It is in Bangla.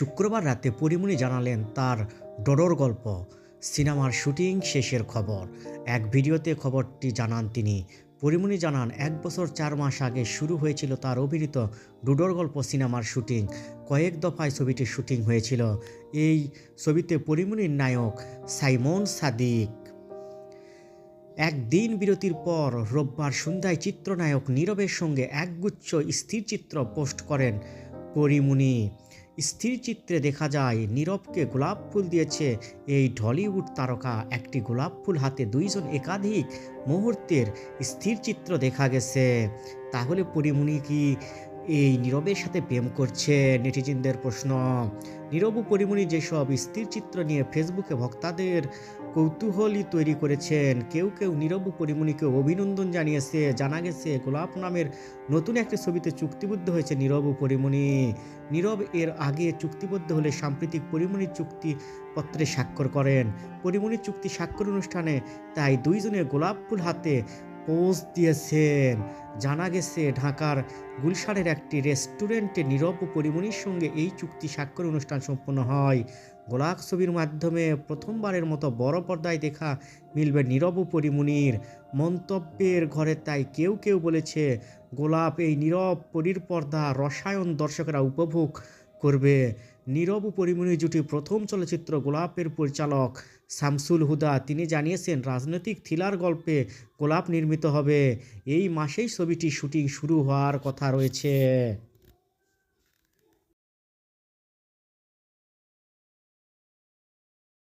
শুক্রবার রাতে পরিমণি জানালেন তার ডরর গল্প। সিনেমার শুটিং শেষের খবর। এক ভিডিওতে খবরটি জানান তিনি। পরিমণি জানান, এক বছর চার মাস আগে শুরু হয়েছিল তার অভিনীত ডুডোর গল্প সিনেমার শুটিং। কয়েক দফায় ছবিটির শুটিং হয়েছিল। এই ছবিতে পরিমণির নায়ক সাইমন সাদিক। একদিন বিরতির পর রোববার সন্ধ্যায় চিত্রনায়ক নীরবের সঙ্গে একগুচ্ছ স্থির চিত্র পোস্ট করেন পরিমুনি স্থির চিত্রে দেখা যায়, নীরবকে গোলাপ ফুল দিয়েছে। এই ঢলিউড তারকা একটি গোলাপ ফুল হাতে দুইজন একাধিক মুহূর্তের স্থির চিত্র দেখা গেছে। তাহলে পরিমণি কি এই নীরবের সাথে প্রেম করছে নেটিজেনদের প্রশ্ন। নীরব পরিমণি যেসব স্থির চিত্র নিয়ে ফেসবুকে ভক্তাদের কৌতূহলী তৈরি করেছেন, কেউ কেউ নীরব পরিমণিকে অভিনন্দন জানিয়েছে, জানা গেছে গোলাপ নামের নতুন একটি ছবিতে চুক্তিবদ্ধ হয়েছে নীরব পরিমণি। নীরব এর আগে চুক্তিবদ্ধ হলে সাম্প্রতিক পরিমণির চুক্তিপত্রে স্বাক্ষর করেন। পরিমণির চুক্তি স্বাক্ষর অনুষ্ঠানে তাই দুইজনে গোলাপ ফুল হাতে পোজ দিয়েছেন। জানা গেছে, ঢাকার গুলশানের একটি রেস্টুরেন্টে নীরব পরিমণির সঙ্গে এই চুক্তি স্বাক্ষর অনুষ্ঠান সম্পন্ন হয়। গোলাপ ছবির মাধ্যমে প্রথমবারের মতো বড় পর্দায় দেখা মিলবে নীরব পরিমণির মন্তব্যের ঘরে তাই কেউ কেউ বলেছে, গোলাপ এই নীরব পরির পর্দা রসায়ন দর্শকরা উপভোগ করবে। নীরব পরিমণি জুটি প্রথম চলচ্চিত্র গোলাপের পরিচালক শামসুল হুদা। তিনি জানিয়েছেন, রাজনৈতিক থ্রিলার গল্পে গোলাপ নির্মিত হবে। এই মাসেই ছবিটি শুটিং শুরু হওয়ার কথা রয়েছে।